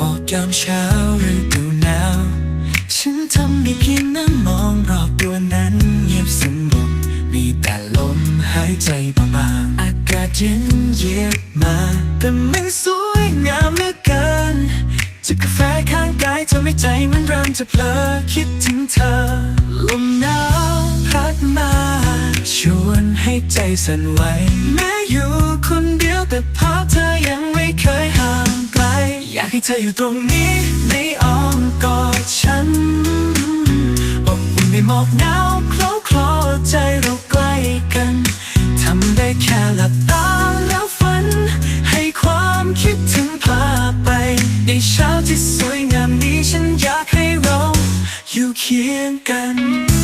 ออกยามเช้าฤดูหนาว ฉันทำได้เพียงนั่งมองรอบตัวนั้นเงียบสงบมีแต่ลมหายใจบางๆอากาศเย็นเยียบมา แต่มันสวยงามเหลือเกินจิบกาแฟข้างกายทำให้ใจมันเริ่มจะเพลอคิดถึงเธอ ลมหนาวพัดมา ชวนให้ใจสั่นไหวแม้อยู่คนเดียวแต่ภา ให้เธออยู่ตรงนี้ในอ้อมกอดฉันอบอุ่นในหมอกหนาวเคล้าคลอใจเราใกล้กันทำได้แค่หลับตาแล้วฝัน ให้ความคิดถึงพาไป ในเช้าที่สวยงามนี้ฉันอยากให้เราอยู่เคียงกัน